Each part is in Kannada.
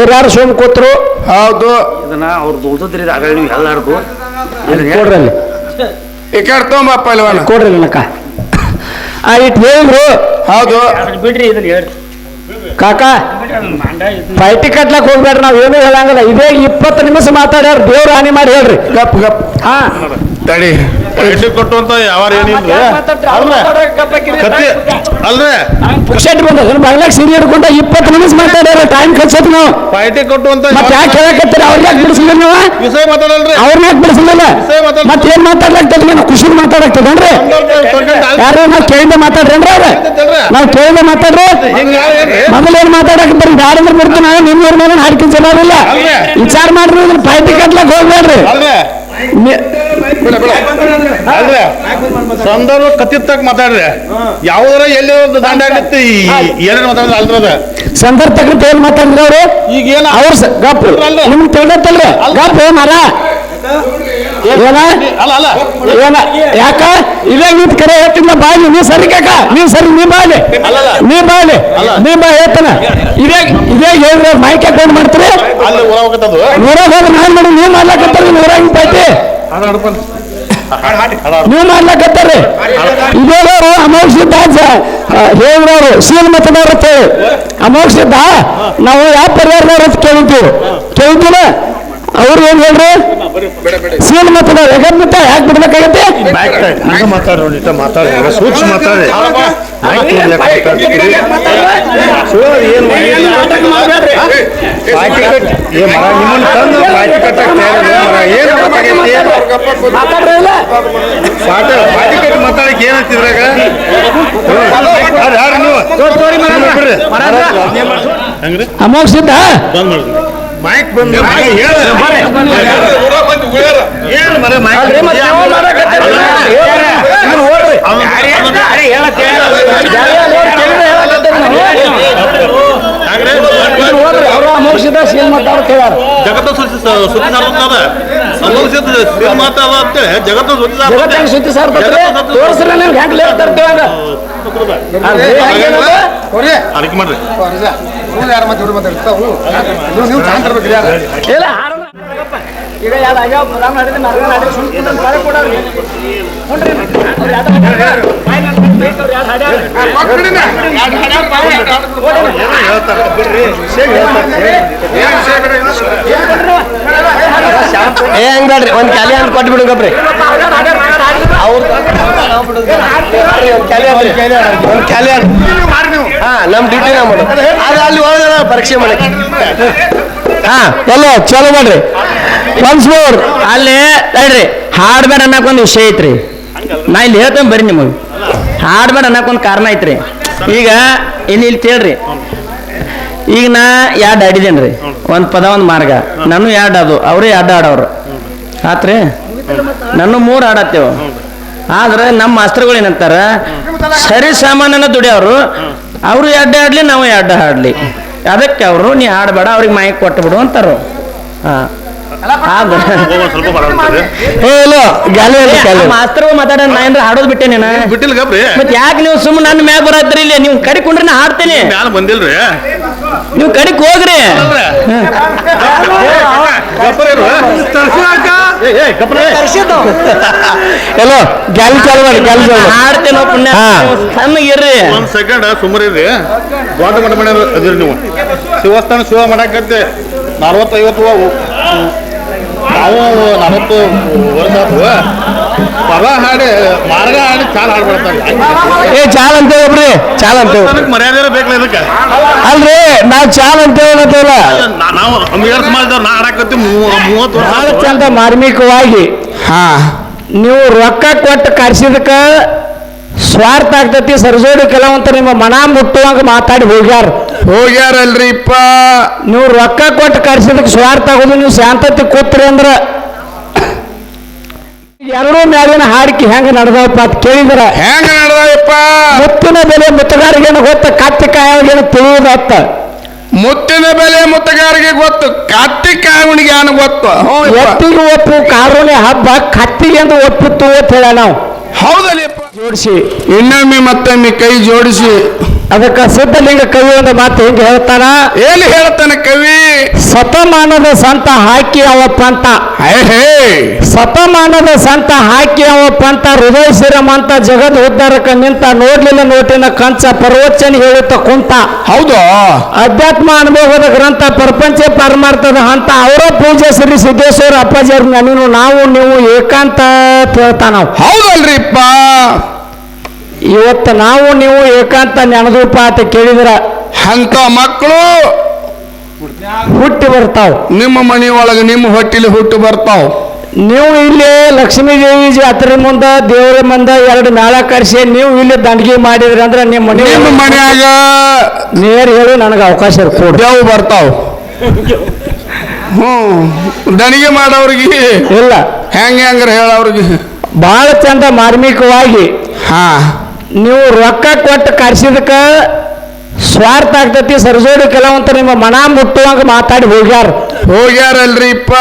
ಹಿರಿಯರು ಸೋಮ್ ಕೂತ್ರು. ಹೌದು. ಇದನ್ನ ಅವ್ರು ದುಡ್ದ್ರಿ ಆಗ ನೀವು ಎಲ್ಲಾರ್ದು ಕೊಡ್ರಿ ಅಲ್ಲಿ ಈ ಕಡೆ ತೊಂಬ ಪಲ್ವನ ಕೊಡ್ರಿ ನಕ್ಕ. ಆ ಇಟ್ ಹೇಳಿದ್ರು ಹೌದು. ಬಿಡ್ರಿ ಇದನ್ನ ಹೇಳ್ರಿ. ಕಾಕ ಪೈಟಿ ಕಟ್ಲಕ್ ಹೋಗ್ಬೇಡ್ರಿ ನಾವ್ ಏನು ಹೇಳಂಗಲ್ಲ. ಇದೇ ಇಪ್ಪತ್ತು ನಿಮಿಷ ಮಾತಾಡ್ಯಾರ ದೇವ್ರ ಹಾನಿ ಮಾಡಿ ಹೇಳ್ರಿ. ಗಪ್ ಗಪ್. ಹಾ. ತಡಿ. ಎಡ್ಲಿ ಕೊಟ್ಟು ಅಂತ ಯಾವ ಏನಿಲ್ರಿ ಕತ್ತಿ ಅಲ್ರಿ ಪುಕ್ಷಟ್ ಬಂದ ಬಾಗ್ಲಾಗ ಸೀರೆ ಹಿಡ್ಕೊಂಡ ಇಪ್ಪತ್ತು ನಿಮಿಷ ಮಾತಾಡ್ಯಾರ ಟೈಮ್ ಖರ್ಚತ್ ನಾವು. ಪಾರ್ಟಿ ಕೊಟ್ಟು ಅಂತ ಮತ್ತೆ ಯಾಕೆ ಹೇಳಕತ್ತೀರ? ಅವ್ರಿಗೆ ಯಾಕೆ ಬಿಡಿಸಿಲ್ಲ ನೀವು? ವಿಷಯ ಮಾತಾಡಲ್ರಿ. ಅವ್ರನ್ನ ಯಾಕೆ ಬಿಡಿಸಿಲ್ಲ ಮತ್ತೆ ಏನ್ ಮಾತಾಡ್ಲಾಗ್ತದ ನೀವು ಖುಷಿ ಮಾತಾಡಕ್ತದೇನ್ರಿ ಯಾರು ನಾವು ಕೇಳಿದ ಮಾತಾಡ್ರೇನ್ರಿ ಅವ್ರ? ನಾವು ಕೇಳಿದ ಮಾತಾಡ್ರಿ? ಮೊದಲು ಏನ್ ಮಾತಾಡಕ್ ಬರೀ ಯಾರಂದ್ರೆ ಅಂದ್ರೆ ನಾನು ನಿಮ್ಮ ಮೇಲೆ ಹಾಡ್ಕೊಂಡ್ ಚೆನ್ನಾಗಿಲ್ಲ? ವಿಚಾರ ಮಾಡ್ರಿ ಪಾರ್ಟಿ ಕಟ್ಲಕ್ ಹೋಗ್ಬೇಡ್ರಿ. ಅಲ್ರಿ ಅಲ್ರಿ ಸಂದರ್ಭ ಕತ್ತಿತ್ತಾಗ ಮಾತಾಡ್ರಿ. ಯಾವ್ದಾರ ಎಲ್ಲಿ ಒಂದು ದಾಂಡ ಆಗತ್ತೆ? ಏನೇನು ಮಾತಾಡಿದ್ರೆ ಅಲ್ರದ ಸಂದರ್ಭ ತಕ್ಕಂತ ಏನ್ ಮಾತಾಡಿದ್ರೆ ಅವ್ರು. ಈಗ ಏನ? ಅವ್ರ ಸ- ಗಪ್. ಅಲ್ರಿ. ನಿಮ್ಗೆ ತಿಳಿದತ್ತಲ್ರಿ ಗಪ್ ಮರ ಏನ ಅಲ್ಲ ಅಲ್ಲ. ಏನ? ಯಾಕ? ಇದೇ ನಿಂತ ಕರೆ ಹೇಳ್ತಿದ್ದ ಬಾಯಿ. ನೀ ಸರಿ ಕಾಕ. ನೀ ಸರಿ ನೀ ಬಾಲಿ. ನೀ ಬಾಲಿ ನೀ ಬಾ ಹೇಳ್ತಾನ. ಇದೇ ಇದೇ ಹೇಳಿದ್ರೆ ಮೈಕ್ ಅಕೌಂಟ್ ಮಾಡ್ತೀರಿ. ನೂರಾಗ ಹೋದ್ರೆ ನಾನ್ ಮಾಡಿ ನೀವ್ ಮಾಡ್ಲಾಕತ್ತಾರ ನೂರಾಗ ಪೈತಿ ನೀವು ಮಾಡ್ಲಾಕತ್ತಾರಿ? ಸಿದ್ಧ ಅಮೋಕ್ಷಿದ್ದ ಹೇಳಿದವರು ಸೀಲ್ ಮತದಾರ ಅಂತ ಹೇಳಿ. ಅಮೋಕ್ಷಿದ್ದ ನಾವು ಯಾವ ಪರಿವಾರದವ್ರ ಅಂತ ಕೇಳಿದ್ವಿ ಕೇಳಿದ್ದಿಲ್ಲ ಅವ್ರು ಏನ್ ಹೇಳ್ರಿ? ಸೀಲ್ ಮತದಾರ. ಯಾಕಂತ ಯಾಕೆ ಬಿಡ್ಬೇಕಾಗತ್ತೆ? ಹಂಗ ಮಾತಾಡ್ರಿ ಇಷ್ಟ ಮಾತಾಡಿ ಸೂಕ್ಷ್ಮ ಮಾತಾಡಿ ಏನ್ ಪಾರ್ಟಿ ಕಟ್ ಏ ಮರ ನಿಮ್ಮನ್ನ ತಂದು ಪಾರ್ಟಿ ಕಟ್ಟಕ್ ಏನು ಮಾತಾಡ್ರಿ ಇಲ್ಲ ಪಾಠ ಪಾರ್ಟಿ ಕಟ್ ಮಾತಾಡಕ್ ಏನ್ ಅಂತಿದ್ರಾಗ ಯಾರು ನೀವು ಬಿಡ್ರಿ. ಹೆಂಗ್ರಿ ಅಮೋಕ್ಷಿದ್ದ ಬಂದ್ ಮಾಡ್ರಿ ಮೈಕ್ ಬಂದ್ ಹೇಳ ಏನು ಮರ ಮೈಕ್ ಅವರು ಅಮೋಕ್ಷಿದ್ದ ಸೀಲ್ ಅಂತ ಹೇಳ್ಯಾರ ಜಗತ್ತ ಸುದ್ದಿ ಸುದ್ದಿ ಸಾರ್ತದ ಅಂತೇಳಿ. ಜಗತ್ತ ತೋರಿಸ್ರಿ ಹೆಂಗ್ ಲೇಟ್ ಅದಕ್ಕೆ ಮಾಡ್ರಿ. ಇಲ್ಲ ಮರ್ಗ ನಡೆದ್ರೆ ಸುಮ್ನೆ ಕುಂತ್ರೆ ಬಾಳೆ ಕೊಡೋರು. ಹುನ್ರಿ ಮತ್ತೆ. ಅವ್ರು ಯಾವ್ದೋ ಹಾಡ್ಯಾರ. ಬಾಯ್ ನನ್ ಕೈ ಬೇಯ್ತು, ಅವ್ರು ಯಾವ್ದೋ ಹಾಡ್ಯಾರ. ಏ ಹಂಗ್ ಬೇಡ್ರಿ ಒಂದ್ ಕ್ಯಾಲಿ ಹಣ್ಣು ಕೊಟ್ಟು ಬಿಡು ಗಪ್ರಿ ಒಂದ್ ಕ್ಯಾಲಿ ಹಣ್ಣು ಹಾ ನಮ್ ಡ್ಯೂಟಿ ನಾ ಮಾಡು ಅದು ಅಲ್ಲಿ ಒಳಗಡೆ ಪರೀಕ್ಷೆ ಮಾಡಕ್ಕೆ ಹಾ, ಎಲ್ಲ, ಚಲೋ ಮಾಡ್ರಿ. ಒನ್ಸ್ ಮೋರ್ ಅಲ್ಲಿ, ನೋಡ್ರಿ. ಹಾಡ್ಬೇಡ ಅನ್ನಕ್ ಒಂದು ವಿಷಯ ಐತ್ರಿ. ನಾ ಇಲ್ಲಿ ಹೇಳ್ತೇನೆ ಬರ್ರಿ ನಿಮಗೆ. ಹಾಡ್ಬೇಡ ಅನ್ನಕ್ ಒಂದು ಕಾರಣ ಐತ್ರಿ. ಈಗ, ಇಲ್ಲಿ ಇಲ್ಲಿ ಕೇಳ್ರಿ. ಈಗ ನಾ ಎರಡು ಆಡಿದೇನ್ರಿ. ಒಂದು ಪದ, ಒಂದು ಮಾರ್ಗ. ನಾನು ಎರಡು ಅದು. ಅವರು ಎರಡು ಆಡವ್ರು ಆತ್ರಿ? ನಾನು ಮೂರು ಆಡತ್ತೇವು. ಆದ್ರೆ ನಮ್ಮ ಮಾಸ್ತರ್ಗಳು ಏನಂತಾರ, ಸರಿ ಸಾಮಾನ್ಯನ ದುಡಿಯವರು ಅವರು ಎರಡು ಆಡ್ಲಿ, ನಾವು ಎರಡು ಹಾಡ್ಲಿ. ಅದಕ್ಕೆ ಅವರು ನೀ ಆಡಬೇಡ ಅವ್ರಿಗೆ ಮೈಕ್ ಕೊಟ್ಟು ಬಿಡು ಅಂತಾರು. ಹಾ. ಮಾಸ್ತರ್ಗಳು ಮಾತಾಡ ನಾ ಏನ್ರ ಹಾಡೋದು ಬಿಟ್ಟೆ ನೀನು? ಬಿಟ್ಟಿಲ್ಲ ಮತ್ತೆ ಯಾಕೆ ನೀವು ಸುಮ್ಮನೆ ನನ್ನ ಮ್ಯಾಗ ಬರತ್ರಿ ಇಲ್ಲಿ? ನೀವು ಕಡಿಕೊಂಡ್ರೆ ನಾ ಹಾಡ್ತೇನೆ. ಬಂದಿಲ್ರಿ. ನೀವು ಕಡಿಕ್ ಹೋಗ್ರಿ. ಎಲ್ಲೋ ಗ್ಯಾಲಿ ಚಾಲು ಮಾಡಿ ಗ್ಯಾಲ್ ಚಾಲು ಹಾಡ್ತೇನೋ ಪುಣ್ಯ. ಸಣ್ಣಗಿರ್ರಿ. ಒಂದ್ ಸೆಕೆಂಡ್ ಸುಮ್ಮರಿರಿ ದೊಡ್ಡ ಮಠ ಮನೆ ಅದಿರಿ ನೀವು. ಶಿವಸ್ಥಾನ ಶಿವ ಮಾಡಕತ್ತೆ ನಲ್ವತ್ತೈವತ್ತು ನಾವು ನಲವತ್ತು ವರ್ಷ ಪದ ಹಾಡಿ ಮಾರ್ಗ ಹಾಡಿ ಚಾಲ್ ಹಾಡ್ಬಿಡ್ತಾರೆ. ಏ ಚಾಲ್ ಅಂತ ಹೇಳ್ಬಿಡ್ರಿ. ಚಾಲ್ ಅಂತ. ಮರ್ಯಾದೆ ಬೇಕಲ್ಲ ಇದಕ್ಕೆ? ಅಲ್ರಿ ನಾವ್ ಚಾಲ್ ಅಂತ ನಾ- ನಾವು ಅಂಬೇಡ್ಕರ್ ಸಮಾಜದವ್ರು ನಾ ಆಡಕತ್ತಿ ಮೂವತ್ತು ವರ್ಷ ಚಂದ ಮಾರ್ಮಿಕವಾಗಿ ಹಾ. ನೀವು ರೊಕ್ಕ ಕೊಟ್ಟು ಕರ್ಸಿದಕ್ಕ ಸ್ವಾರ್ಥ ಆಗ್ತೈತಿ ಸರ್ಜೋಡಿ ಕೆಲವಂತ ನಿಮ್ಮ ಮನ ಮುಟ್ಟುವಂಗ ಮಾತಾಡಿ ಹೋಗ್ಯಾರ. ಹೋಗ್ಯಾರಲ್ರಿಪ್ಪ. ನೀವು ರೊಕ್ಕ ಕೊಟ್ಟು ಕರ್ಸಿದಕ್ಕೆ ಸ್ವಾರ್ಥ ಆಗೋದು ನೀವು ಶಾಂತತೆ ಕೂತ್ರಿ ಅಂದ್ರ ಎರಡೂ ಮ್ಯಾಲಿನ ಹಾಡಿಕೆ ಹೆಂಗ ನಡೆದವಪ್ಪ ಅಂತ ಕೇಳಿದ್ರ. ಹೆಂಗ ನಡ್ದಯಪ್ಪ ಮುತ್ತಿನ ಬೆಲೆ ಮುತ್ತಗಾರಿಗೇನು ಗೊತ್ತ ಕತ್ತಿ ಕಾಯಾಗೇನು ತಿಳಿಯುದತ್ತ ಮುತ್ತಿನ ಬೆಲೆ ಮುತ್ತಗಾರಿಗೆ ಗೊತ್ತು ಕತ್ತಿ ಕಾಯಿಗೆ ಏನು ಗೊತ್ತು. ಎತ್ತಿಗೆ ಒಪ್ಪು ಕಾರುಣೆ ಹಬ್ಬ ಕತ್ತಿಗೆ ಅಂತ ಒಪ್ಪಿತ್ತು ಅಂತ ಹೇಳ ನಾವು. ಹೌದಲ್ಲಪ್ಪ ಜೋಡಿಸಿ ಇನ್ನೊಮ್ಮೆ ಮತ್ತೊಮ್ಮೆ ಕೈ ಜೋಡಿಸಿ. ಅದಕ್ಕ ಸಿದ್ಧಲಿಂಗ ಕವಿ ಒಂದು ಮಾತು ಹಿಂಗೆ ಹೇಳ್ತಾನ? ಏನು ಹೇಳ್ತಾನೆ ಕವಿ? ಸತಮಾನದ ಸಂತ ಹಾಕಿ ಅವ ಪಂತ. ಶತಮಾನದ ಸಂತ ಹಾಕಿ ಅವ ಪಂತ ಹೃದಯ ಶ್ರೀಮಂತ ಜಗದ್ ಉದ್ಧಾರಕ ನಿಂತ ನೋಡ್ಲಿಲ್ಲ ನೋಟಿನ ಕಂಚ ಪರ್ವಚನ ಹೇಳುತ್ತ ಕುಂತ. ಹೌದು? ಅಧ್ಯಾತ್ಮ ಅನುಭವದ ಗ್ರಂಥ ಪ್ರಪಂಚ ಪರಮಾರ್ಥದ ಹಂತ ಅವರ ಪೂಜೆ ಶ್ರೀ ಸಿದ್ದೇಶ್ವರ ಅಪ್ಪಾಜಿಯವ್ರ ನೆನೀನು ನಾವು ನೀವು ಏಕಾಂತ ಹೇಳ್ತಾನ ಹೌದಲ್ರಿಪ್ಪ. ಇವತ್ತು ನಾವು ನೀವು ಏಕಾಂತ ನೆನದೂಪ ಅಂತ ಕೇಳಿದ್ರ ಅಂತ ಮಕ್ಕಳು ಹುಟ್ಟಿ ಬರ್ತಾವ. ನಿಮ್ಮ ಮನೆ ಒಳಗೆ ನಿಮ್ಮ ಹೊಟ್ಟಿಲಿ ಹುಟ್ಟು ಬರ್ತಾವ. ನೀವು ಇಲ್ಲಿ ಲಕ್ಷ್ಮೀ ದೇವಿ ಜಾತ್ರೆ ಮುಂದೆ ದೇವರ ಮುಂದೆ ಎರಡು ಮೇಳ ಕರೆಸಿ ನೀವು ಇಲ್ಲಿ ದಂಡಿಗೆ ಮಾಡಿದ್ರೆ ಅಂದ್ರೆ ನಿಮ್ಮ ಮನೆ ನಿಮ್ಮ ಮನೆಯಾಗ ನೇರ ಹೇಳಿ ನನಗೆ ಅವಕಾಶ ದೇವ್ ಬರ್ತಾವ. ಹ್ಞೂ ದಣಿಗೆ ಮಾಡೋರಿಗೆ ಇಲ್ಲ. ಹೆಂಗೆ ಹೆಂಗ್ರ ಹೇಳೋರಿಗೆ ಬಹಳ ಚಂದ ಮಾರ್ಮಿಕವಾಗಿ ಹಾ. ನೀವು ರೊಕ್ಕ ಕೊಟ್ಟು ಕರ್ಸಿದಕ್ಕ ಸ್ವಾರ್ಥ ಆಗ್ತೈತಿ ಸರ್ಜೋಡಿ ಕೆಲವಂತ ನಿಮ್ಮ ಮನ ಮುಟ್ಟುವಂಗ ಮಾತಾಡಿ ಹೋಗ್ಯಾರ. ಹೋಗ್ಯಾರಲ್ರಿಪ್ಪ.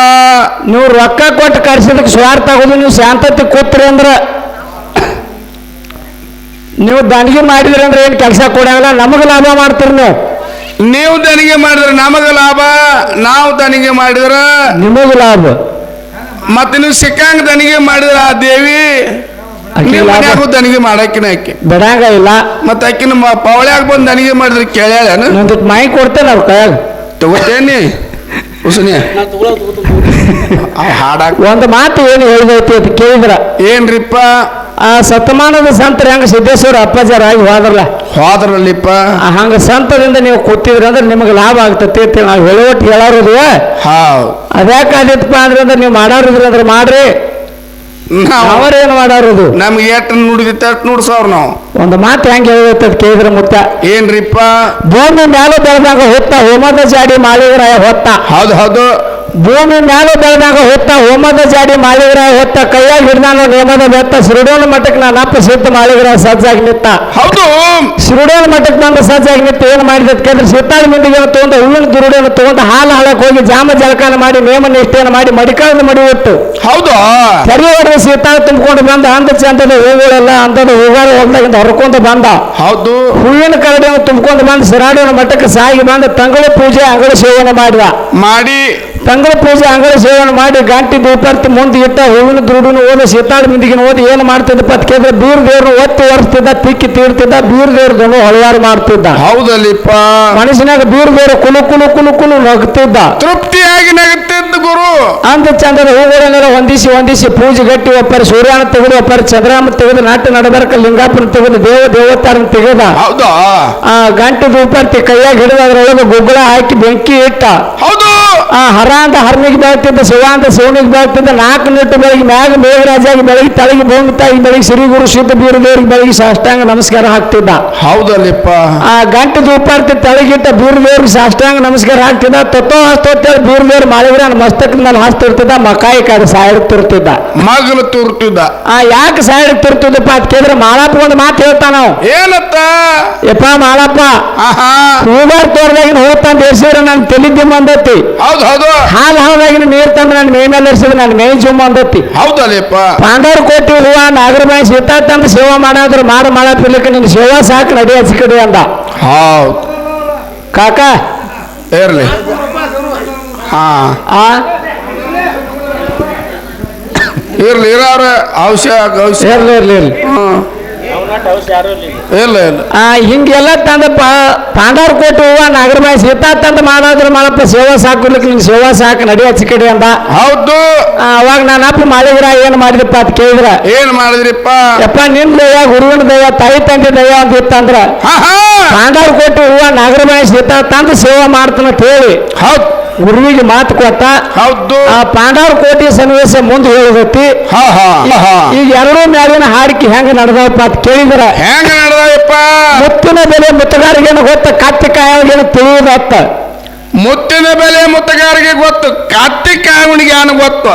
ನೀವು ರೊಕ್ಕ ಕೊಟ್ಟು ಕರ್ಸಿದಕ್ಕೆ ಸ್ವಾರ್ಥ ಆಗೋದು ನೀವು ಶಾಂತತೆ ಕೂತ್ರಿ ಅಂದ್ರೆ ನೀವು ದಣಿಗೆ ಮಾಡಿದ್ರಿ ಅಂದ್ರೆ ಏನು ಕೆಲಸ ಕೊಡಂಗಿಲ್ಲ ನಮಗೆ ಲಾಭ ಮಾಡ್ತೀರಿ ನೀವು. ನೀವು ದಣಿಗೆ ಮಾಡಿದ್ರೆ ನಮಗೆ ಲಾಭ ನಾವು ದಣಿಗೆ ಮಾಡಿದ್ರೆ ನಿಮಗೆ ಲಾಭ. ಮತ್ತೆ ನೀವು ಸಿಕ್ಕಂಗೆ ದಣಿಗೆ ಮಾಡಿದ್ರ ಆ ದೇವಿ. ಮನ್ಯಾಗೂ ದಣಿಗೆ ಮಾಡಾಕಿನ ಆಕೆ ಬಡಾಗ ಇಲ್ಲ. ಮತ್ತೆ ಆಕಿನ ಪವಳ್ಯಾಗ ಬಂದು ನನಗೆ ಮಾಡಿದ್ರೆ ಕೇಳ್ಯಾಳೇನು ನಂದು ಮೈ ಕೊಡ್ತೇನೆ ಅವ್ರ ಕೈಯಾಗ. ತಗೋತೇನಿ. ಉಸುನಿ. ಹಾಡಾಕ ಒಂದು ಮಾತು ಏನು ಹೇಳಿದೈತಿ ಅಂತ ಕೇಳಿದ್ರ? ಏನ್ರಿಪ್ಪ? ಆ ಸತಮಾನದ ಸಂತರ ಹೆಂಗ ಸಿದ್ದೇಶ್ವರ ಅಪ್ಪಾಜಾರಾಗಿ ಹೋದ್ರಲ್ಲ? ಹೋದ್ರಲ್ಲಿಪ್ಪ. ಹಂಗ ಸಂತದಿಂದ ನೀವು ಕೂತಿದ್ರ ಅಂದ್ರೆ ನಿಮಗೆ ಲಾಭ ಆಗ್ತೈತಿ ಅಂತ ನಾವು ಹೇಳೋಟ್ ಹೇಳೋದು ಅದ್ಯಾಕೆ ಅದ್ಯಾಕಾದಿತ್ತಪ್ಪ ಅಂದ್ರೆ ಅಂದ್ರೆ ನೀವು ಮಾಡೋರಿದ್ರಿ ಅಂದ್ರೆ ಮಾಡ್ರಿ. ಅವರೇನು ಮಾಡಾರದು ನಮ್ಗೆ ಎಷ್ಟು ನುಡಿದಿತ್ತ ಅಷ್ಟು ನುಡ್ಸವ್ರ ನಾವು. ಒಂದು ಮಾತು ಹೆಂಗೆ ಹೇಳೈತೆ ಕೇಳಿದ್ರ ಕೇಳಿದ್ರೆ ಮುತ್ತ ಏನ್ರಿಪ್ಪ? ಭೂಮಿ ಮೇಲೆ ಬೆಳೆದಾಗ ಹೊತ್ತ ಹೋಮದ ಜಾಡಿ ಮಾಡಿದ್ರ ಹೊತ್ತ. ಹೌದು ಹೌದು. ಭೂಮಿ ಮ್ಯಾಲ ಬೆಳೆದಾಗ ಹೊತ್ತ ಹೋಮದ ಜಾಡಿ ಮಾಳಿಗ್ರ ಹೊತ್ತ ಕೈಯಾಗಿ ಹಿಡ್ದಾನ ಹೋಮದ ಬೆತ್ತ ಸುರುಡೋನ ಮಠಕ್ಕೆ ನಾನು ಅಪ್ಪ ಸುತ್ತ ಮಾಳಿಗ್ರ ಸಜ್ಜಾಗಿ ನಿತ್ತ ಹೌದು. ಸುರುಡೋನ ಮಠಕ್ಕೆ ನಾನು ಸಜ್ಜಾಗಿ ನಿತ್ತ ಏನು ಮಾಡಿದ ಕೇಂದ್ರ ಸುತ್ತಾಳ ಮಂದಿಗೆ ತಗೊಂಡು ಹೂವಿನ ದುರುಡೇನ ತಗೊಂಡು ಹಾಲು ಹಾಳಕ್ಕೆ ಹೋಗಿ ಜಾಮ ಜಲಕಾನ ಮಾಡಿ ನೇಮ ನಿಷ್ಠೆಯನ್ನು ಮಾಡಿ ಮಡಿಕಾಳನ್ನು ಮಡಿ ಹೌದು? ಸರಿ ಹೊಡೆದ ಸೀತಾಳ ತುಂಬಿಕೊಂಡು ಬಂದ ಅಂದ ಚಂದದ ಹೂಗಳೆಲ್ಲ ಅಂದದ ಹೂಗಾರ ಹೋಗ್ದಾಗಿಂದ ಹೊರಕೊಂಡು ಬಂದ. ಹೌದು. ಹೂವಿನ ಕರಡಿಯನ್ನು ತುಂಬಿಕೊಂಡು ಬಂದು ಸಿರಾಡಿನ ಮಠಕ್ಕೆ ಸಾಗಿ ಬಂದ ತಂಗಳ ಪೂಜೆ ಅಂಗಳ ಸೇವನೆ ಮಾಡಿದ ಮಾಡಿ ತಂಗಳ ಪೂಜೆ ಅಂಗಳ ಸೇವನೆ ಮಾಡಿ ಗಂಟಿ ದೀಪಾರ್ತಿ ಮುಂದೆ ಇಟ್ಟ ಹೂವಿನ ದುರುಡಿನ ಓದಿ ಸೀತಾಳ ಮುಂದಿಗೆ ಓದಿ ಏನು ಮಾಡ್ತಿದ್ದಪ್ಪ ಅಂತ ಕೇಳಿದ್ರೆ ಬೀರ್ ದೇವ್ರನ್ನ ಒತ್ತಿ ಒರೆಸ್ತಿದ್ದ ತಿಕ್ಕಿ ತೀರ್ತಿದ್ದ ಬೀರ್ ದೇವ್ರದನ್ನು ಹಳವಾರು ಮಾಡ್ತಿದ್ದ. ಹೌದಲ್ಲಿಪ್ಪ. ಮನಸ್ಸಿನಾಗ ಬೀರ್ ದೇವ್ರ ಕುಲು ಕುಲು ಕುಲು ಕುಲು ನಗುತ್ತಿದ್ದ. ತೃಪ್ತಿಯಾಗಿ ನಗುತ್ತಿದ್ದ ಗುರು. ಅಂತ ಚಂದ್ರ ಹೂಗಳನ್ನೆಲ್ಲ ಹೊಂದಿಸಿ ಹೊಂದಿಸಿ ಪೂಜೆ ಗಟ್ಟಿ ಒಪ್ಪರ ಸೂರ್ಯನ ತೆಗೆದು ಒಪ್ಪರ ಚಂದ್ರಾಮ ತೆಗೆದು ನಾಟ್ಯ ನಡಬರ್ಕ ಲಿಂಗಾಪನ ತೆಗೆದು ದೇವ ದೇವತಾರನ ತೆಗೆದ. ಹೌದು? ಆ ಗಂಟೆ ದೂಪಾರ್ತಿ ಕೈಯಾಗಿ ಹಿಡಿದ ಅದ್ರೊಳಗೆ ಗುಗ್ಗಳ ಹಾಕಿ ಬೆಂಕಿ ಇಟ್ಟ. ಹೌದು. ಆ ಹರ ಅಂತ ಹರ್ನಿಗೆ ಬೆಳಗ್ತಿದ್ದ ಶಿವ ಅಂತ ಶಿವನಿಗೆ ಬೆಳಗ್ತಿದ್ದ ನಾಲ್ಕು ನಿಟ್ಟು ಬೆಳಗ್ಗೆ ಮ್ಯಾಗ ಮೇಘರಾಜಾಗಿ ಬೆಳಗ್ಗೆ ತಳಗಿ ಭೂಮಿತಾಗಿ ಬೆಳಗ್ಗೆ ಶ್ರೀ ಗುರು ಶುದ್ಧ ಬೀರದೇವ್ರಿಗೆ ಬೆಳಗ್ಗೆ ಸಾಷ್ಟಾಂಗ ನಮಸ್ಕಾರ ಹಾಕ್ತಿದ್ದ. ಹೌದಲ್ಲಿಪ್ಪ. ಆ ಗಂಟೆ ದೂಪಾರ್ತಿ ತಳಗಿಟ್ಟ ಬೀರದೇವ್ರಿಗೆ ಸಾಷ್ಟಾಂಗ ನಮಸ್ಕಾರ ಹಾಕ್ತಿದ್ದ. ತತ್ತೋ ಹಸ್ತೋತ್ತೇಳಿ ಬೀರದೇವ್ರು ಮಾಡಿದ್ರೆ ನನ್ನ ಮಸ್ತಕದ ಮೇಲೆ ಹಸ್ತಿರ್ತಿದ್ದ ಮಕಾಯಿ ಕಾದ ಸಾಯಿಡ್ತಿರ್ತಿದ್ದ ಮಗಲು ತುರ್ತಿದ್ದ. ಆ ಯಾಕೆ ಸಾಯಿಡ್ತಿರ್ತಿದ್ದಪ್ಪ ಅಂತ ಕೇಳಿದ್ರೆ ಮಾಳಪ್ಪ ಒಂದು ಮಾತು ಹೇಳ್ತಾ ನಾವು. ಏನತ್ತ? ಯಪ್ಪ ಮಾಳಪ್ಪ ಆಹಾ. ಹೂಗಾರ್ ತೋರ್ದಾಗಿನ ಹೂ ತಂದು ಎರ್ಸಿದ್ರೆ ನಾನು ತಿಳಿದ್ದೆ ಬಂದೈತಿ ಹೌದು. ಹೌದು ಹಾಲು ಹಾಲಾಗಿ ನೀರು ತಂದ್ರೆ ನನ್ನ ಮೈ ಮೇಲೆ ಎರ್ಸಿದ್ರೆ ನನ್ನ ಮೈ ಜುಮ್ ಅಂದೈತಿ. ಹೌದಲ್ಲಪ್ಪ ಪಾಂಡವ್ರ ಕೋಟಿ ಹೂವ ನಾಗರಬಾಯಿ ಸೀತಾ ತಂದು ಸೇವಾ ಮಾಡಾದ್ರು ಮಾಡ ಮಾಡಪ್ಪಿರ್ಲಿಕ್ಕೆ ನಿನ್ನ ಸೇವಾ ಸಾಕು ನಡಿ ಹಚ್ಚಿ ಕಡೆ ಅಂದ. ಹೌದು. ಕಾಕ. ಇರ್ಲಿ ಹಾ. ಆ? ಇರ್ಲಿ ಇರೋರ ಅವಶ್ಯ ಇರ್ಲಿ ಇರ್ಲಿ ಇರ್ಲಿ. ಯಾರು ಇಲ್ಲ ಇಲ್ಲ. ಇಲ್ಲ ಆ ಹಿಂಗೆಲ್ಲ ತಂದ ಪಾಂಡವ್ರ ಕೊಟ್ಟು ಹೂವ ನಾಗರಬಾಯಿ ಸೀತಾ ತಂದು ಮಾಡಾದ್ರು ಮಾಡಪ್ಪ ಸೇವಾ ಸಾಕಿರ್ಲಿಕ್ಕೆ ನಿನ್ನ ಸೇವಾ ಸಾಕು ನಡಿ ಹಚ್ಚಿ ಕಡೆ ಅಂದ ಹೌದು. ಅವಾಗ ನಾನು ಅಪ್ಪ ಮಾಡಿದ್ರ ಏನು ಮಾಡಿದ್ರಪ್ಪ ಅಂತ ಕೇಳಿದ್ರ. ಏನು ಮಾಡಿದ್ರಿಪ್ಪ? ಯಪ್ಪ ನಿನ್ ದಯ ಗುರುವಿನ ದಯ ತಾಯಿ ತಂದೆ ದಯ ಅಂತ ಇತ್ತಂದ್ರ. ಪಾಂಡವ್ರ ಕೊಟ್ಟು ಹೂವ ನಾಗರಬಾಯಿ ಸೀತಾ ತಂದು ಸೇವಾ ಮಾಡ್ತಾನ ಅಂತ ಹೇಳಿ. ಹೌದು. ಗುರುವಿಗೆ ಮಾತು ಕೊಟ್ಟ ಹೌದು. ಆ ಪಾಂಡವ್ರ ಕೋಟಿ ಸನ್ನಿವೇಶ ಮುಂದೆ ಹೇಳಿದತಿ. ಹಾ ಹಾ ಹಾ ಈಗ ಎರಡೂ ಮ್ಯಾಲಿನ ಹಾಡಿಕೆ ಹೆಂಗ ನಡೆದವಪ್ಪ ಅಂತ ಕೇಳಿದ್ರ. ಹೆಂಗ ನಡೆದಪ್ಪ ಮುತ್ತಿನ ಬೆಲೆ ಮುತ್ತಗಾರಿಗೇನು ಗೊತ್ತ ಕತ್ತಿ ಕಾಯೋಗೇನು ತಿಳಿಯುದತ್ತ. ಮುತ್ತಿನ ಬೆಲೆ ಮುತ್ತಗಾರಿಗೆ ಗೊತ್ತು ಕತ್ತಿ ಕಾವಣಿಗೆ ಏನು ಗೊತ್ತು.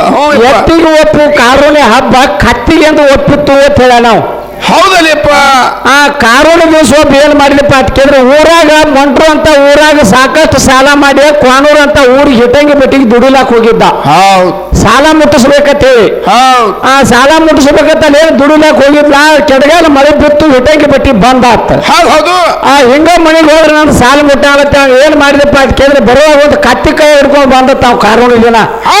ಎತ್ತಿಗೆ ಒಪ್ಪು ಕಾರುಣಿ ಹಬ್ಬ ಕತ್ತಿಗೆ ಎಂದು ಒಪ್ಪಿತ್ತು ಅಂತ ಹೇಳ ನಾವು. ಹೌದಲ್ಲಿಪ್ಪ? ಆ ಕಾರಣ ದಿವಸ ಏನು ಮಾಡಿದಪ್ಪ ಅಂತ ಕೇಳಿದ್ರೆ ಊರಾಗ ಮಂಟ್ರು ಅಂತ ಊರಾಗ ಸಾಕಷ್ಟು ಸಾಲ ಮಾಡಿ ಕ್ವಾನೂರ್ ಅಂತ ಊರಿಗೆ ಹಿಟಂಗಿ ಬೆಟ್ಟಿಗೆ ದುಡಿಲಾಕ್ ಹೋಗಿದ್ದ. ಹೌದು. ಸಾಲ ಮುಟ್ಟಿಸ್ಬೇಕಂತ ಹೌದು. ಆ ಸಾಲ ಮುಟ್ಟಿಸ್ಬೇಕಂತ ಏನು ದುಡಿಲಾಕ್ ಹೋಗಿದ್ಲ ಕೆಡಗಾಲ ಮಳೆ ಬಿತ್ತು ಹಿಟಂಗಿ ಬೆಟ್ಟಿ ಬಂದ ಆತ. ಹೌದ್ ಆ ಹಿಂಗ ಮನೆಗೆ ಹೋದ್ರೆ ನಾನು ಸಾಲ ಮುಟ್ಟಾಗತ್ತೆ ಏನ್ ಮಾಡಿದಪ್ಪ ಅಂತ ಕೇಳಿದ್ರೆ ಒಂದು ಕತ್ತಿ ಕೈ ಹಿಡ್ಕೊಂಡು ಬಂದ ತಾವು ಕಾರಣ ದಿನ. ಹಾ.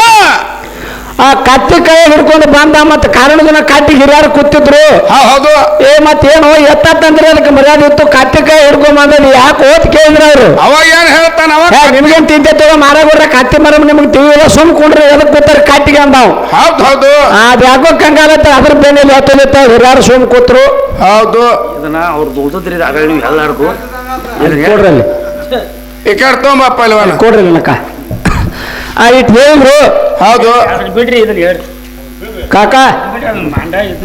ಆ ಕತ್ತಿ ಕೈ ಹಿಡ್ಕೊಂಡು ಬಂದ ಮತ್ತೆ ಕಾರಣ ಜನ ಕತ್ತಿ ಹಿರಿಯರು ಕೂತಿದ್ರು. ಹೌದ್. ಏ ಮತ್ತೇನು ಎತ್ತಂದ್ರೆ ಅದಕ್ಕೆ ಮರ್ಯಾದೆ ಇತ್ತು ಕತ್ತಿ ಕೈ ಹಿಡ್ಕೊಂಡ್ ಬಂದದ್ದು ಯಾಕೆ ಓದ್ ಕೇಳಿದ್ರ ಅವ್ರು? ಅವಾಗ ಏನ್ ಹೇಳ್ತಾನ ಅವ? ಏ, ನಿಮ್ಗೇನ್ ತಿಂತೆ ತಗೋ ಮಾರಾಗ್ರ ಕತ್ತಿ ಮರ ನಿಮ್ಗೆ ತಿಳಿಯಲ್ಲ ಸುಮ್ ಕುಂಡ್ರಿ ಎದಕ್ ಕೂತಾರ ಕಟ್ಟಿಗೆ ಅಂದಾವ್. ಹೌದು ಹೌದು. ಅದ್ ಯಾಕೋ ಕಂಗಾಲತ್ತ ಅದ್ರ ಬೆನ್ನಲ್ಲಿ ಹತ್ತಲಿತ್ತ ಹಿರಿಯರು ಸುಮ್ ಕೂತ್ರು. ಹೌದು. ಇದನ್ನ ಅವ್ರು ದುಡ್ದ್ರಿ ಆಗ ನೀವು ಎಲ್ಲಾರ್ದು. ಕೊಡ್ರಿ ಅಲ್ಲಿ. ಈ ಕಡೆ ತೊಂಬಪ್ಪ ಇಲ್ವನ ಕೊಡ್ರಿ ಆ ಇಟ್ ಹೇಳಿದ್ರು. ಹೌದು. ಬಿಡ್ರಿ ಇದನ್ನ ಹೇಳಿ. ಕಾಕ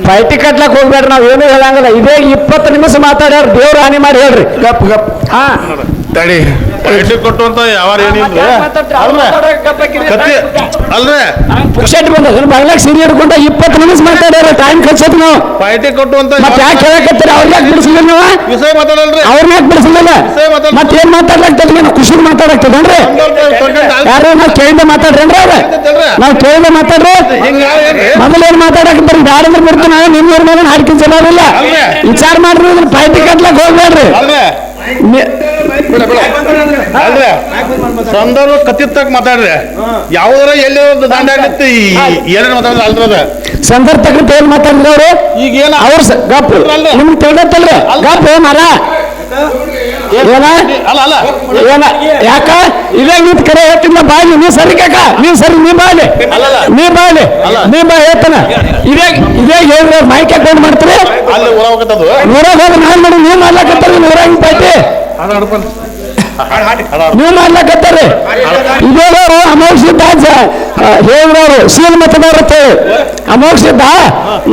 ಪೈಟಿ ಕಟ್ಲಕ್ ಹೋಗ್ಬೇಡ್ರಿ ನಾವ್ ಏನು ಹೇಳಂಗಿಲ್ಲ. ಇದೇ ಇಪ್ಪತ್ತು ನಿಮಿಷ ಮಾತಾಡ್ಯಾರ ದೇವ್ರ ಹಾನಿ ಮಾಡಿ ಹೇಳ್ರಿ. ಗಪ್ ಗಪ್. ಹಾ. ತಡಿ. ಪೈಟಿ ಕೊಟ್ಟು ಅಂತ ಯಾವ ಏನಿಲ್ಲ ಅಲ್ರಿ. ಪುಕ್ಷಟ್ ಬಂದ ಬಾಗ್ಲಾಗ ಸೀರೆ ಹಿಡ್ಕೊಂಡ ಇಪ್ಪತ್ತು ನಿಮಿಷ ಮಾತಾಡ್ಯಾರ ಟೈಮ್ ಕಳ್ಸತ್ ನಾವು. ಪೈಟಿ ಕೊಟ್ಟು ಅಂತ ಮತ್ತೆ ಯಾಕೆ ಹೇಳಕತ್ತೀರ? ಅವ್ರ ಯಾಕೆ ಬಿಡಿಸಿಲ್ಲ ನೀವು? ವಿಷಯ ಮಾತಾಡಲ್ರಿ. ಅವ್ರ ಯಾಕೆ ಬಿಡಿಸಿಲ್ಲ? ವಿಷಯ ಮಾತಾಡ್- ಮತ್ತೆ ಏನ್ ಮಾತಾಡ್ಲಾಗ್ತದ ನೀವು? ಖುಷಿ ಮಾತಾಡಕ್ತದನ್ರಿ ಯಾರು ನಾವು ಕೇಳಿದ ಮಾತಾಡ್ರೇನ್ರಿ ಅವ್ರ? ನಾವು ಕೇಳಿದ ಮಾತಾಡ್ರಿ? ಮೊದಲು ಏನ್ ಮಾತಾಡಕತ್ತೀರಿ ಬ್ಯಾಡಂದ್ರೆ ಬರ್ತಾನೆ ನಿಮ್ ಊರ್ ಮೇಲೆ ಹಾಡ್ಕೊಂಡ್ ಚೆನ್ನಾಗಿಲ್ಲ. ವಿಚಾರ ಮಾಡ್ರಿ ಅಂದ್ರೆ ಪಾಯ್ತಿ ಕಟ್ಲಕ್ ಹೋಗ್ಬೇಡ್ರಿ. ಸಂದರ್ಭ ಕತ್ತಿತ್ತಾಗ ಮಾತಾಡ್ರಿ. ಯಾವ್ದಾರ ಎಲ್ಲಿ ಒಂದು ದಂಡ ಆಗತ್ತೆ ಏನೇನು ಮಾತಾಡಿದ್ರೆ ಅಲ್ರದ ಸಂದರ್ಭ ತಕ್ಕಂತ ಏನ್ ಮಾತಾಡಿದ್ರು ಅವ್ರು? ಈಗ ಏನ ಅವ್ರ ಗಪ್. ನಿಮ್ಗೆ ತಿಳ್ದತ್ತಲ್ರಿ? ಗಪ್ ಏನಾರ ಏನ? ಏನ? ಯಾಕ? ಇದೇ ನಿಂತ ಕರೆ ಹೇಳ್ತಿದ್ದ ಬಾಯಿ ನೀ ಸರಿ ಕಾಕ? ನೀ ಸರಿ ನೀ ಬಾಯಿ. ನೀ ಬಾಲಿ ಅಲ್ಲ. ನೀ ಬಾ ಹೇಳ್ತಾನ. ಇದೇ ಇದೇ ಹೇಳಿದ್ರೆ ಮೈಕ್ ಹಾಕೊಂಡು ಮಾಡ್ತೀರಿ. ಊರಾಗ ಹೋಗಿ ನಾನ್ ಮಾಡಿ ನೀವ್ ಮಾಡ್ಲಾಕತ್ತಾರ ಊರಾಗ ಪಾಯ್ತಿ. ನೀವು ಮಾಡ್ಲಾಕತ್ತಾರಿ. ಇದೇನೋ ಅಮೋಕ್ಷ ಸಿದ್ಧ ಹೇಳಿದವರು ಸೀಲ್ ಮತದಾರ ಸಿದ್ಧ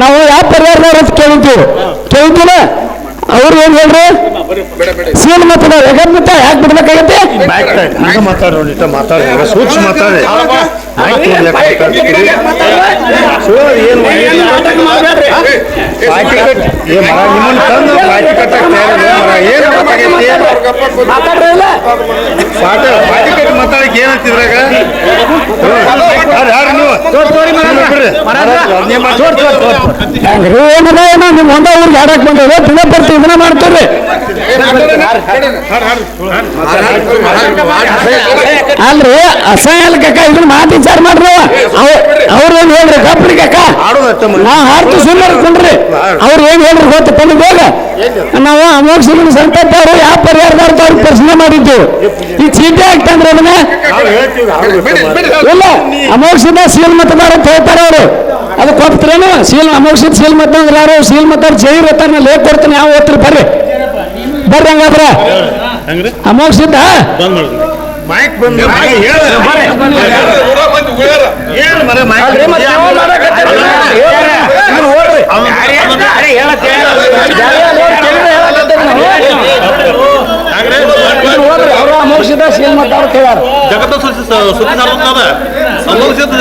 ನಾವು ಯಾವ ಪರಿವಾರದವ್ರು ಅಂತ ಕೇಳಿದ್ದೀವಿ ಕೇಳಿದ್ದೀನ ಅವ್ರು ಏನ್ ಹೇಳ್ರಿ? ಸೀಲ್ ಮತ್ತೆ ಯಾಕಂತ ಯಾಕೆ ಬಿಡ್ಬೇಕಾಗತ್ತೆ? ಇಷ್ಟ ಮಾತಾಡ್ರಿ. ಸೂಕ್ಷ್ಮ ಮಾತಾಡ್ರಿ. ಏನ್ ಪಾರ್ಟಿ ಕಟ್ ಏ ಮರ ನಿಮ್ಮನ್ನ ತಂದು ಪಾರ್ಟಿ ಮರ ಪಾರ್ಟಿ ಕಟ್ ಅಂತಿದ್ರಾಗ ನೀವು ಹೊಂದ ಊರಿಗೆ ದಿನ ಬರ್ತೀವಿ ಇದನ್ನ ಮಾಡ್ತೀರಿ ಅಲ್ರಿ ಅಸಹ್ಯ ಇದನ್ನ ಮಾತು ವಿಚಾರ ಮಾಡ್ರಿ ಅವ್ರ ಏನ್ ಹೇಳ್ರಿ ಗಪ್ರಿ ಕಕ್ಕ ಆಡೋದು ಅಷ್ಟೇ ಮನೆ. ನಾ ಹಾಡ್ತು ಸುಮ್ಮನೆ ಇರ್ಕೊಂಡ್ರಿ ಅವ್ರು ಏನ್ ಹೇಳ್ರಿ ಗೊತ್ತ ತಲೆ ಬೇಗ ನಾವು ಅಮೋಘ ಸಿಲಿಂಗ್ ಸಂತದ್ದವ್ರು ಯಾವ ಪರಿಹಾರದವ್ರು ಅವ್ರಿಗೆ ಪ್ರಶ್ನೆ ಮಾಡಿದ್ದು ಈ ಚೀಟಿ ಹಾಕ್ತಂದ್ರೆ ಅದನ್ನ ನಾವು ಹೇಳ್ತೀವಿ ಆಡೋದು ಅಷ್ಟೇ ಮಾತು. ಇಲ್ಲ ಅಮೋಘ ಸಿದ್ಧ ಸೀಲ್ ಮತದಾರ ಅಂತ ಹೇಳ್ತಾರೆ ಅವರು ಅದಕ್ಕೆ ಒಪ್ತೀರೇನು ಸೀಲ್ ಅಮೋಘ ಸಿದ್ಧ ಸೀಲ್ ಮತ ಅಂದ್ರೆ ಯಾರು ಸೀಲ್ ಮತ ಜೈರ್ ಇರ್ತಾನೆ ಲೇಖ ಕೊಡ್ತೀನಿ ಯಾವ ಓದ್ತೀರಿ ಬರ್ರಿ ಬರ್ರಿ ಹಂಗಾದ್ರ ಹೆಂಗ್ರಿ ಮೈಕ್ ಬಂದ ಜಗತ್ತ ಸುದ್ದಿ ಸಾರ್ತದ ಸಂಭವಿಸಿದ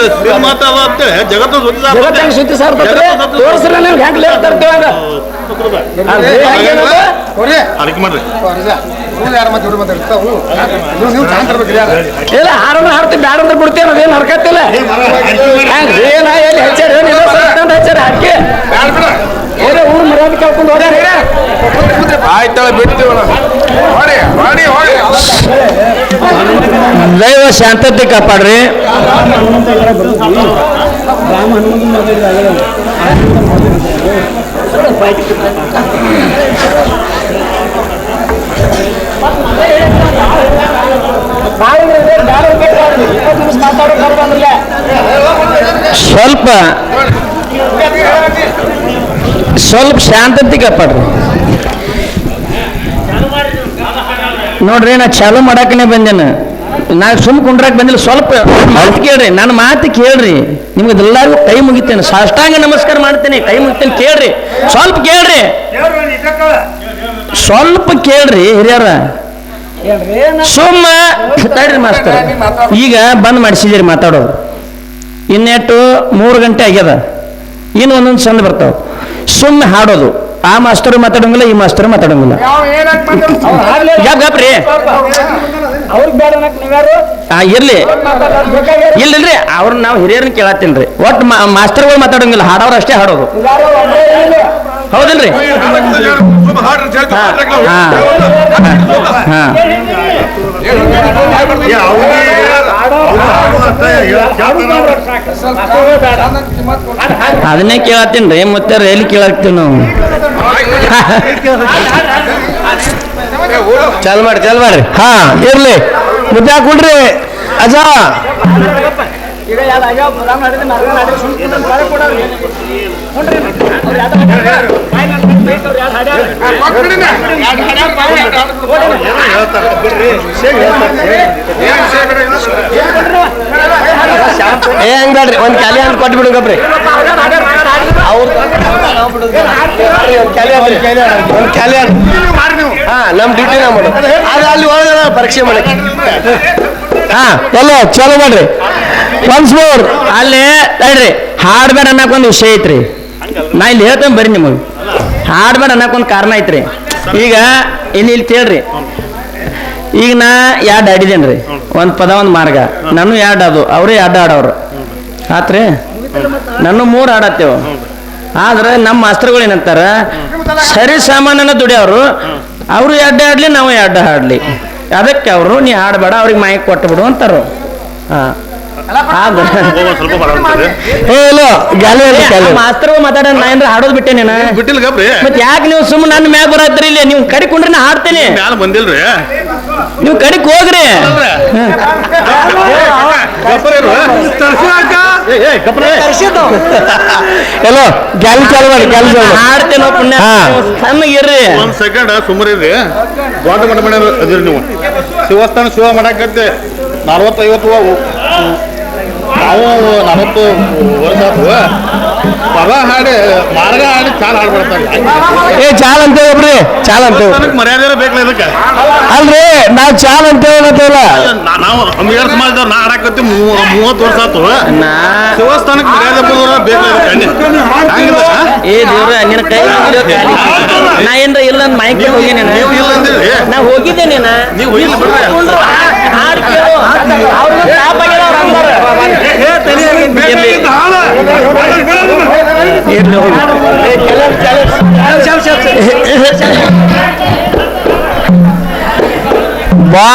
ಮಾತಾಡ ಅಂತೇಳಿ ಜಗತ್ತ ಸುದ್ದಿ ಜಗತ್ತಿನ ಸುದ್ದಿ ಸಾರ್ ತೋರಿಸ್ರಿ ನನಗೆ ಹೆಂಗ್ ಲೇಟ್ ತರ್ತೀವಿ ಅದಕ್ಕೆ ಮಾಡ್ರಿ. ಇಲ್ಲ ಹಾಡೋಣ ಹಾಡ್ತೀವಿ ಬ್ಯಾಡ ಅಂದ್ರೆ ಬಿಡ್ತೇವೆ ಅದೇನು ಹರ್ಕತ್ತಿಲ್ಲ? ಏನ ಎಲ್ಲಿ ಹೆಚ್ಚಾರ ಏನಿಲ್ಲ ಹೆಚ್ಚಾರ ಹಾಕಿ ಊರು ಮರ್ಯಾದ ಕೇಳ್ಕೊಂಡು ಹೋಗ್ಯಾರ ಆಯ್ತಳ ಬಿಡ್ತೀವಲ್ಲ. ದೈವ ಶಾಂತತೆ ಕಾಪಾಡ್ರಿ. ಸ್ವಲ್ಪ ಸ್ವಲ್ಪ ಶಾಂತತೆ ಕಾಪಾಡ್ರಿ. ನೋಡ್ರಿ ನಾ ಚಾಲು ಮಾಡಾಕನೆ ಬಂದೇನ. ನಾ ಸುಮ್ ಕುಂಡ್ರಾಕ್ ಬಂದಿಲ್ಲ ಸ್ವಲ್ಪ ಮಾತು ಕೇಳ್ರಿ ನನ್ನ ಮಾತು ಕೇಳ್ರಿ. ನಿಮ್ಗೆ ಎಲ್ಲರಿಗೂ ಕೈ ಮುಗಿತೇನೆ. ಸಾಷ್ಟಾಂಗ ನಮಸ್ಕಾರ ಮಾಡ್ತೇನೆ ಕೈ ಮುಗಿತೇನೆ ಕೇಳ್ರಿ. ಸ್ವಲ್ಪ ಕೇಳ್ರಿ. ಸ್ವಲ್ಪ ಕೇಳ್ರಿ ಹಿರಿಯರ. ಸುಮ್ಮ ತಡ್ರಿ ಮಾಸ್ತರ್ ಈಗ ಬಂದ್ ಮಾಡಿಸಿದಿರಿ ಮಾತಾಡೋದು ಇನ್ನೆಟ್ಟು ಮೂರು ಗಂಟೆ ಆಗ್ಯದ. ಇನ್ನು ಒಂದೊಂದು ಚಂದ ಬರ್ತಾವ. ಸುಮ್ಮನೆ ಹಾಡೋದು. ಆ ಮಾಸ್ತರು ಮಾತಾಡಂಗಿಲ್ಲ ಈ ಮಾಸ್ತರು ಮಾತಾಡಂಗಿಲ್ಲ. ಗ್ಯಾಪ್ ಗ್ಯಾಪ್ ರೀ ಇರ್ಲಿ. ಇಲ್ಲಿಲ್ರಿ ಅವ್ರನ್ನ ನಾವು ಹಿರಿಯರನ್ನ ಕೇಳತ್ತೀನಿ ರೀ ಒಟ್ಟು ಮಾಸ್ತರ್ಗಳು ಮಾತಾಡಂಗಿಲ್ಲ ಹಾಡೋರು ಅಷ್ಟೇ ಹಾಡೋದು. ಹೌದಿಲ್ರಿ? ಅದನ್ನೇ ಕೇಳತ್ತೀನಿ ರೀ ಮತ್ತೆ ಎಲ್ಲಿ ಕೇಳಾಕ್ತೀವಿ ನಾವು. ಚಲ್ ಮಾಡಿ ಚಲ್ ಮಾಡ್ರಿ. ಹಾ ಇರ್ಲಿ. ಮುದ್ದೆ ಹಾಕೊಂಡ್ರಿ ಅಜ್ಜ. ಈಗ ಯಾವ್ದು ಆಗ್ಯಾವ ಬದಾಮ್ ಮಾಡಿದ್ರೆ ಮರ್ಗ ಮಾಡಿದ್ರೆ ಸುಮ್ನೆ ಕುಂತ್ರೆ ಬರ ಕೊಡೋರು. ಹುಡ್ರಿ, ಅವ್ರು ಯಾವ್ದೋ ಹಾಡ್ಯಾರ. ಬಾಯ್ ನನ್ ಕೈ ಬೇಯ್ತು, ಅವ್ರು ಯಾವ್ದೋ ಹಾಡ್ಯಾರ. ಏ ಹಂಗ್ ಬೇಡ್ರಿ ಒಂದ್ ಕ್ಯಾಲಿ ಹಣ್ಣು ಕೊಟ್ಟು ಬಿಡುಗಪ್ರಿ ಅವ್ರು ಒಂದ್ ಕ್ಯಾಲಿ ಹಣ್ಣು ಹಾ ನಮ್ ಡ್ಯೂಟಿ ನಾವು ಮಾಡೋದು ಅದು ಅಲ್ಲಿ ಒಳಗಡೆ ಪರೀಕ್ಷೆ ಮಾಡಕ್ಕೆ ಹಾ ಎಲ್ಲ ಚಲೋ ಮಾಡ್ರಿ ಒನ್ಸ್ ಮೋರ್ ಅಲ್ಲಿ, ತಡ್ರಿ. ಹಾಡ್ಬೇಡ ಅನ್ನಕ್ ಒಂದು ವಿಷಯ ಐತ್ರಿ. ನಾ ಇಲ್ಲಿ ಹೇಳ್ತೇನೆ ಬರ್ರಿ ನಿಮಗೆ. ಹಾಡ್ಬೇಡ ಅನ್ನಕೊಂದು ಕಾರಣ ಐತ್ರಿ. ಈಗ ಇಲ್ಲಿ ಇಲ್ಲಿ ಕೇಳ್ರಿ. ಈಗ ನಾ ಎರಡು ಆಡಿದೇನ್ರಿ. ಒಂದು ಪದ, ಒಂದು ಮಾರ್ಗ. ನಾನು ಎರಡು ಅದು. ಅವರು ಎರಡು ಆಡೋರು. ಆತ್ರಿ? ನಾನು ಮೂರು ಆಡತ್ತೇವು. ಆದ್ರೆ ನಮ್ಮ ಮಾಸ್ತರ್ಗಳು ಏನಂತಾರ, ಸರಿ ಸಾಮಾನ್ಯನ ದುಡಿಯವರು. ಅವರು ಎರಡು ಆಡಲಿ, ನಾವು ಎರಡು ಹಾಡಲಿ. ಅದಕ್ಕೆ ಅವರು, ನೀ ಹಾಡಬೇಡ, ಅವ್ರಿಗೆ ಮೈ ಕೊಟ್ಟು ಬಿಡು ಅಂತಾರು. ಹಾ. ಆದ್ರೆ ಸ್ವಲ್ಪ ಬರೋದು ಮಾಸ್ತರ್ಗಳು ಮಾತಾಡ ನಾ ಏನ್ರ ಹಾಡೋದ್ ಬಿಟ್ಟೆ ನೀನು? ಬಿಟ್ಟಿಲ್ಲ ಗಪ್ರಿ. ಮತ್ತೆ ಯಾಕೆ ನೀವು ಸುಮ್ಮನೆ ನನ್ನ ಮ್ಯಾಗ ಬರತ್ರಿ ಇಲ್ಲಿ? ನೀವು ಕಡಿಕೊಂಡ್ರೆ ನಾ ಹಾಡ್ತೇನೆ. ಮ್ಯಾಲ ಬಂದಿಲ್ರಿ. ನೀವು ಕಡಿಕ್ ಹೋಗ್ರಿ. ಎಲ್ಲೋ ಗ್ಯಾಲಿ ಚಾಲು ಮಾಡಿ ಗ್ಯಾಲಿ ಚಾಲು ಹಾಡ್ತೇನೆ ಪುಣ್ಯ. ಸಣ್ಣಗಿರ್ರಿ ಒಂದ್ ಸೆಕೆಂಡ್ ಸುಮ್ಮರಿರಿ ದೊಡ್ಡ ಮಠ ಮಾಡಿರಿ ನೀವು. ಶಿವಸ್ಥಾನ ಶಿವ ಮಾಡಕ್ಕೆ ನಲ್ವತ್ತೈವತ್ತು ನಾವು ನಲವತ್ತು ವರ್ಷ ಪದ ಹಾಡಿ ಮಾರ್ಗ ಹಾಡಿ ಚಾಲ್ ಹಾಡ್ಬಿಡ್ತಾರೆ. ಏ ಚಾಲ್ ಅಂತ ಹೇಳ್ಬಿಡ್ರಿ ಚಾಲ್ ಅಂತ. ಮರ್ಯಾದೆ ಬೇಕಲ್ಲ ಇದಕ್ಕೆ? ಅಲ್ರಿ ನಾವ್ ಚಾಲ್ ಅಂತ ಹೇಳತ್ತಲ್ಲ ನಾ- ನಾವು ಅಂಬೇಡ್ಕರ್ ಸಮಾಜದವ್ರು ನಾ ಆಡಕತ್ತಿ ಮೂವತ್ತು ವರ್ಷ ಆತು. ದೇವಸ್ಥಾನಕ್ಕೆ ಮರ್ಯಾದೆ ಬರೋರು ಬೇಕಲ್ಲ ಏ ದೇವ್ರ ನಿನ್ನ ಕೈ. ನಾ ಏನ್ರ ಇಲ್ಲ ಮೈಕ್ ಹೋಗಿ ನೀವು ಇಲ್ಲ ಅಂದಿರಿ. ನಾ ಹೋಗಿದ್ದೆ ನೀನ ನೀವು ಹೋಗಿಲ್ಲ ಬಿಡ್ರಿ. ಹಾಡ್ ಕೇಳು. ಅವ್ರ್ಗೂ ತಾಪ ಆಗ್ಯದ ಅವ್ರ್ ಅಂದಾರ. ಇರ್ಲಿ. ಇರ್ಲಿ ಹೋಗಿ. ಬಾ